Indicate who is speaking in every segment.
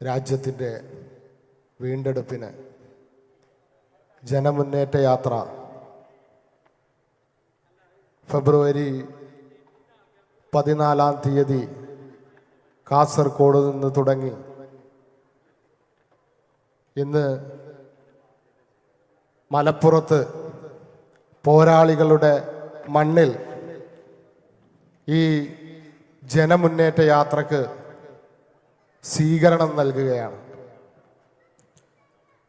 Speaker 1: രാജ്യത്തിന്റെ വീണ്ടെടുപ്പിന് ജനമുന്നേറ്റ യാത്ര ഫെബ്രുവരി പതിനാലാം തീയതി കാസർഗോഡ് നിന്ന് തുടങ്ങി. ഇന്ന് മലപ്പുറത്ത് പോരാളികളുടെ മണ്ണിൽ ഈ ജനമുന്നേറ്റ യാത്രയ്ക്ക് സ്വീകരണം നൽകുകയാണ്.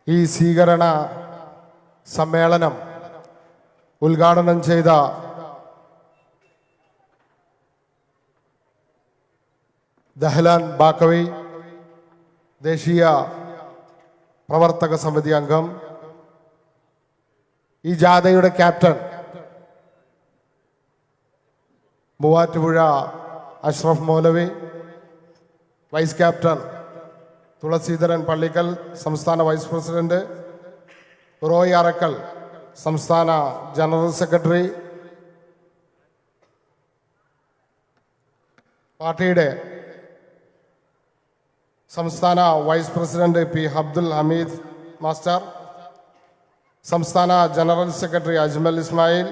Speaker 1: ഈ സ്വീകരണ സമ്മേളനം ഉദ്ഘാടനം ചെയ്ത ദഹ്ലാൻ ബാക്കവി ദേശീയ പ്രവർത്തക സമിതി അംഗം ഈ ജാഥയുടെ captain Muvattupuzha Ashraf Moulavi vice captain Thulaseedharan Pallikkal സംസ്ഥാന വൈസ് പ്രസിഡന്റ് റോയ് അറക്കൽ സംസ്ഥാന ജനറൽ സെക്രട്ടറി പാർട്ടിയുടെ സംസ്ഥാന vice president P Abdul Hameed master സംസ്ഥാന general secretary Ajmal Ismail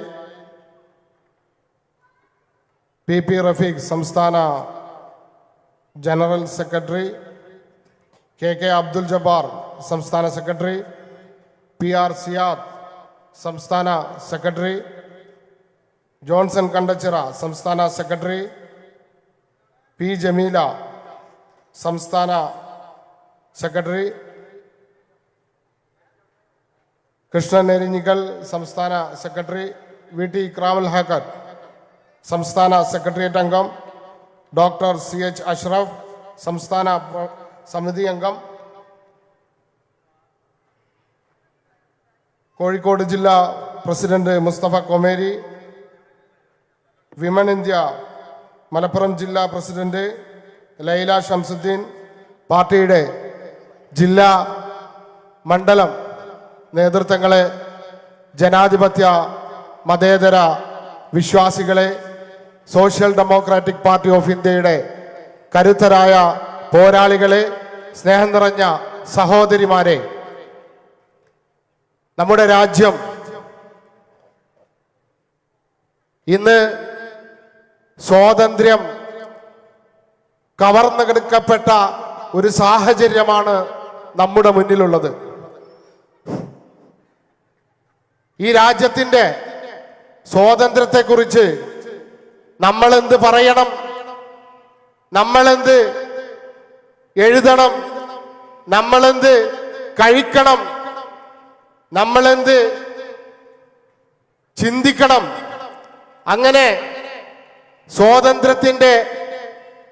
Speaker 1: P P Rafeeq സംസ്ഥാന general secretary K K Abdul Jabbar സംസ്ഥാന secretary P R Siyad സംസ്ഥാന secretary Johnson Kandachira സംസ്ഥാന secretary P Jameela സംസ്ഥാന സെക്രട്ടറി കൃഷ്ണൻ എരിഞ്ഞിക്കൽ സംസ്ഥാന സെക്രട്ടറി വി ടി ഇക്രാമുൽ ഹാക്കർ സംസ്ഥാന സെക്രട്ടേറിയറ്റ് അംഗം ഡോക്ടർ സി എച്ച് അഷ്റഫ് സംസ്ഥാന സമിതി അംഗം കോഴിക്കോട് ജില്ലാ president Musthafa Komeri women India Malappuram ജില്ലാ പ്രസിഡന്റ് ലൈല ഷംസുദ്ദീൻ പാർട്ടിയുടെ ജില്ലാ മണ്ഡലം നേതൃത്വങ്ങളെ ജനാധിപത്യ മതേതര വിശ്വാസികളെ സോഷ്യൽ ഡെമോക്രാറ്റിക് പാർട്ടി ഓഫ് ഇന്ത്യയുടെ കരുത്തരായ പോരാളികളെ സ്നേഹം നിറഞ്ഞ സഹോദരിമാരെ നമ്മുടെ രാജ്യം ഇന്ന് സ്വാതന്ത്ര്യം കവർന്നെടുക്കപ്പെട്ട ഒരു സാഹചര്യമാണ് നമ്മുടെ മുന്നിലുള്ളത്. ഈ രാജ്യത്തിന്റെ സ്വാതന്ത്ര്യത്തെക്കുറിച്ച് നമ്മൾ എന്ത് പറയണം? നമ്മൾ എന്ത് എഴുതണം? നമ്മൾ എന്ത് കഴിക്കണം? നമ്മൾ എന്ത് ചിന്തിക്കണം? അങ്ങനെ സ്വാതന്ത്ര്യത്തിന്റെ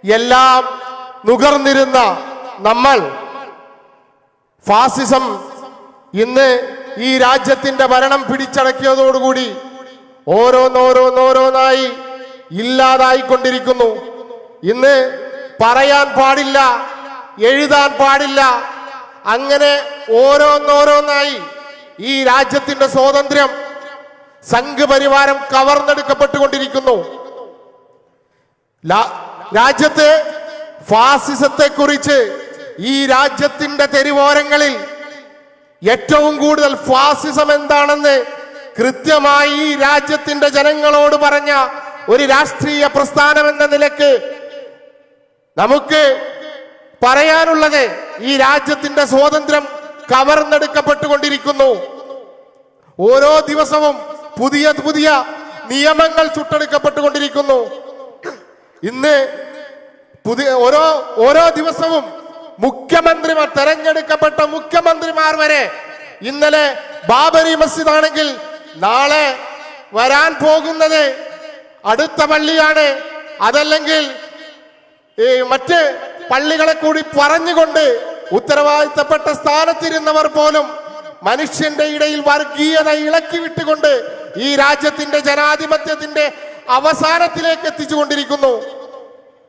Speaker 1: എല്ലാം നുകർന്നിരുന്ന നമ്മൾ ഫാസിസം ഇന്ന് ഈ രാജ്യത്തിന്റെ ഭരണം പിടിച്ചടക്കിയതോടുകൂടി ഓരോന്നോരോന്നോരോന്നായി ഇല്ലാതായിക്കൊണ്ടിരിക്കുന്നു. ഇന്ന് പറയാൻ പാടില്ല എഴുതാൻ പാടില്ല. അങ്ങനെ ഓരോന്നോരോന്നായി ഈ രാജ്യത്തിന്റെ സ്വാതന്ത്ര്യം സംഘപരിവാരം കവർന്നെടുക്കപ്പെട്ടുകൊണ്ടിരിക്കുന്നു. രാജ്യത്തെ രാജ്യത്ത് ഫാസിസത്തെ കുറിച്ച് ഈ രാജ്യത്തിന്റെ തെരുവോരങ്ങളിൽ ഏറ്റവും കൂടുതൽ ഫാസിസം എന്താണെന്ന് കൃത്യമായി ഈ രാജ്യത്തിന്റെ ജനങ്ങളോട് പറഞ്ഞ ഒരു രാഷ്ട്രീയ പ്രസ്ഥാനം എന്ന നിലയ്ക്ക് നമുക്ക് പറയാനുള്ളത് ഈ രാജ്യത്തിന്റെ സ്വാതന്ത്ര്യം കവർന്നെടുക്കപ്പെട്ടുകൊണ്ടിരിക്കുന്നു. ഓരോ ദിവസവും പുതിയ പുതിയ നിയമങ്ങൾ ചുട്ടെടുക്കപ്പെട്ടുകൊണ്ടിരിക്കുന്നു. ഇന്ന് പുതിയ ഓരോ ഓരോ ദിവസവും മുഖ്യമന്ത്രിമാർ തെരഞ്ഞെടുക്കപ്പെട്ട മുഖ്യമന്ത്രിമാർ വരെ ഇന്നലെ ബാബരി മസ്ജിദ് ആണെങ്കിൽ നാളെ വരാൻ പോകുന്നത് അടുത്ത പള്ളിയാണ്. അതല്ലെങ്കിൽ ഈ മറ്റ് പള്ളികളെ കൂടി പറഞ്ഞുകൊണ്ട് ഉത്തരവാദിത്തപ്പെട്ട സ്ഥാനത്തിരുന്നവർ പോലും മനുഷ്യന്റെ ഇടയിൽ വർഗീയത ഇളക്കി വിട്ടുകൊണ്ട് ഈ രാജ്യത്തിന്റെ ജനാധിപത്യത്തിന്റെ അവസാനത്തിലേക്ക് എത്തിച്ചുകൊണ്ടിരിക്കുന്നു.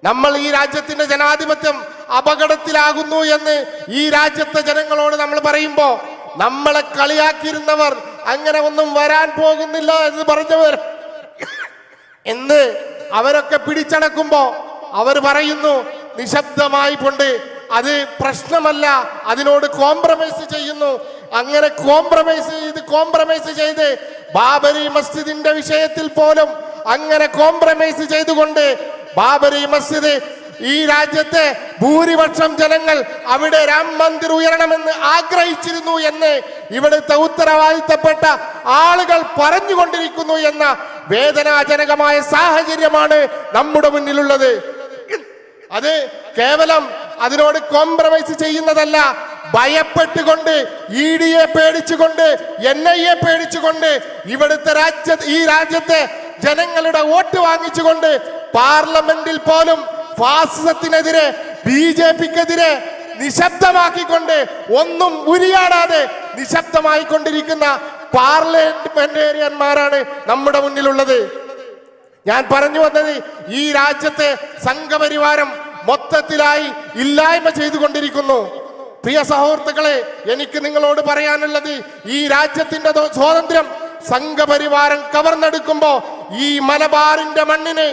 Speaker 1: നമ്മൾ ഈ രാജ്യത്തിന്റെ ജനാധിപത്യം അപകടത്തിലാകുന്നു എന്ന് ഈ രാജ്യത്തെ ജനങ്ങളോട് നമ്മൾ പറയുമ്പോ നമ്മളെ കളിയാക്കിയിരുന്നവർ അങ്ങനെ ഒന്നും വരാൻ പോകുന്നില്ല എന്ന് പറഞ്ഞവർ എന്ന് അവരൊക്കെ പിടിച്ചടക്കുമ്പോ അവർ പറയുന്നു നിശബ്ദമായി കൊണ്ട് അത് പ്രശ്നമല്ല അതിനോട് കോംപ്രമൈസ് ചെയ്യുന്നു. അങ്ങനെ കോംപ്രമൈസ് ചെയ്ത് കോംപ്രമൈസ് ചെയ്ത് ബാബരി മസ്ജിദിന്റെ വിഷയത്തിൽ പോലും അങ്ങനെ കോംപ്രമൈസ് ചെയ്തുകൊണ്ട് ബാബരി മസ്ജിദ് ഈ രാജ്യത്തെ ഭൂരിപക്ഷം ജനങ്ങൾ അവിടെ രാം മന്ദിർ ഉയരണമെന്ന് ആഗ്രഹിച്ചിരുന്നു എന്ന് ഇവിടുത്തെ ഉത്തരവാദിത്തപ്പെട്ട ആളുകൾ പറഞ്ഞുകൊണ്ടിരിക്കുന്നു എന്ന വേദനാജനകമായ സാഹചര്യമാണ് നമ്മുടെ മുന്നിലുള്ളത്. അത് കേവലം അതിനോട് കോംപ്രമൈസ് ചെയ്യുന്നതല്ല. ഭയപ്പെട്ടുകൊണ്ട് ഇ ഡിയെ പേടിച്ചുകൊണ്ട് എൻ ഐ എ പേടിച്ചുകൊണ്ട് ഇവിടുത്തെ രാജ്യ ഈ രാജ്യത്തെ ജനങ്ങളുടെ വോട്ട് വാങ്ങിച്ചുകൊണ്ട് പാർലമെന്റിൽ പോലും ഫാസിസത്തിനെതിരെ ബി ജെ പിക്കെതിരെ നിശബ്ദമാക്കിക്കൊണ്ട് ഒന്നും ഉരിയാടാതെ നിശബ്ദമായിക്കൊണ്ടിരിക്കുന്ന പാർലമെന്റേറിയന്മാരാണ് നമ്മുടെ മുന്നിലുള്ളത്. ഞാൻ പറഞ്ഞു വന്നത് ഈ രാജ്യത്തെ സംഘപരിവാരം മൊത്തത്തിലായി ഇല്ലായ്മ ചെയ്തുകൊണ്ടിരിക്കുന്നു. പ്രിയ സഹോദരങ്ങളെ എനിക്ക് നിങ്ങളോട് പറയാനുള്ളത് ഈ രാജ്യത്തിന്റെ സ്വാതന്ത്ര്യം സംഘപരിവാരം കവർന്നെടുക്കുമ്പോ ഈ മലബാറിന്റെ മണ്ണിന്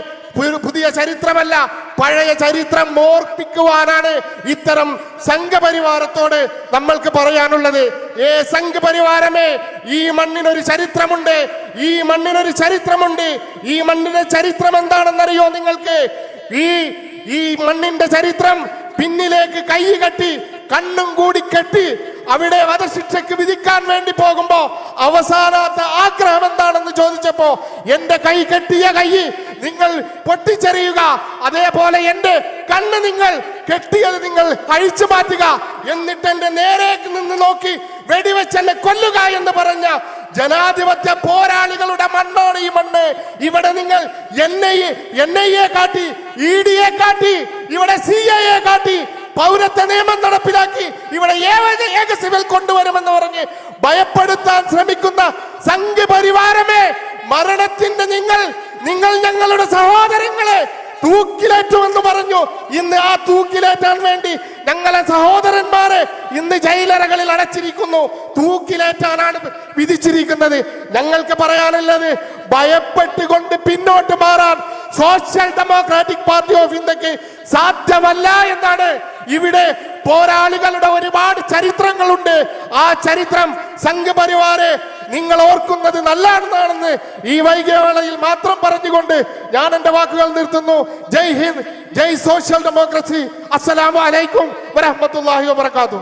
Speaker 1: പുതിയ ചരിത്രമല്ല പഴയ ചരിത്രം ഓർപ്പിക്കുവാനാണ് ഇത്തരം സംഘപരിവാരത്തോട് നമ്മൾക്ക് പറയാനുള്ളത്. ഏ സംഘപരിവാരമേ ഈ മണ്ണിനൊരു ചരിത്രമുണ്ട്. ഈ മണ്ണിനൊരു ചരിത്രമുണ്ട്. ഈ മണ്ണിന്റെ ചരിത്രം എന്താണെന്നറിയോ നിങ്ങൾക്ക്? ഈ ഈ മണ്ണിന്റെ ചരിത്രം പിന്നിലേക്ക് കൈ കെട്ടി കണ്ണും കൂടി കെട്ടി അവിടെ വധശിക്ഷയ്ക്ക് വിധിക്കാൻ വേണ്ടി പോകുമ്പോ അവസാനത്തെ ആഗ്രഹം എന്താണെന്ന് ചോദിച്ചപ്പോ എന്റെ കൈ കെട്ടിയ കൈ നിങ്ങൾ പൊട്ടിച്ചെറിയുക. അതേപോലെ എന്റെ കണ്ണ് നിങ്ങൾ കെട്ടിയത് നിങ്ങൾ അഴിച്ചു മാറ്റുക. എന്നിട്ട് എന്റെ നേരേക്ക് നിന്ന് നോക്കി വെടിവെച്ച് എന്നെ കൊല്ലുക എന്ന് പറഞ്ഞ ജനാധിപത്യ പോരാളികളുടെ മണ്ണാണ് ഈ മണ്ണ്. ഇവിടെ നിങ്ങൾ എൻ ഐ കാട്ടി ഇ ഡിയെ കാട്ടി ഇവിടെ സി എയെ കാട്ടി പൗരത്വ നിയമം നടപ്പിലാക്കി ഇവിടെ ഏക സിവിൽ കൊണ്ടുവരുമെന്ന് പറഞ്ഞ് ഭയപ്പെടുത്താൻ ശ്രമിക്കുന്ന സംഘപരിവാരമേ മരണത്തിന്റെ നിങ്ങൾ നിങ്ങൾ ഞങ്ങളുടെ സഹോദരങ്ങളെ തൂക്കിലേറ്റുമെന്ന് പറഞ്ഞു. ഇന്ന് ആ തൂക്കിലേറ്റാൻ വേണ്ടി ഞങ്ങളെ സഹോദരന്മാരെ ഇന്ന് ജയിലറകളിൽ അടച്ചിരിക്കുന്നു. തൂക്കിലേറ്റാനാണ് വിധിച്ചിരിക്കുന്നത്. ഞങ്ങൾക്ക് പറയാനുള്ളത് ഭയപ്പെട്ടുകൊണ്ട് പിന്നോട്ട് മാറാൻ സോഷ്യൽ ഡെമോക്രാറ്റിക് പാർട്ടി ഓഫ് ഇന്ത്യയ്ക്ക് സാധ്യമല്ല എന്നാണ് ഇവിടെ പോരാളികളുടെ ഒരുപാട് ചരിത്രങ്ങളുണ്ട്. ആ ചരിത്രം സംഘപരിവാരെ നിങ്ങൾ ഓർക്കുന്നത് നല്ലതാണെന്നാണെന്ന് ഈ വൈകിയ വേളയിൽ മാത്രം പറഞ്ഞുകൊണ്ട് ഞാൻ എന്റെ വാക്കുകൾ നിർത്തുന്നു. Jai Hind Jai social democracy. അസ്സലാമു അലൈക്കും വരഹമത്തുള്ളാഹി വബർക്കാത്തു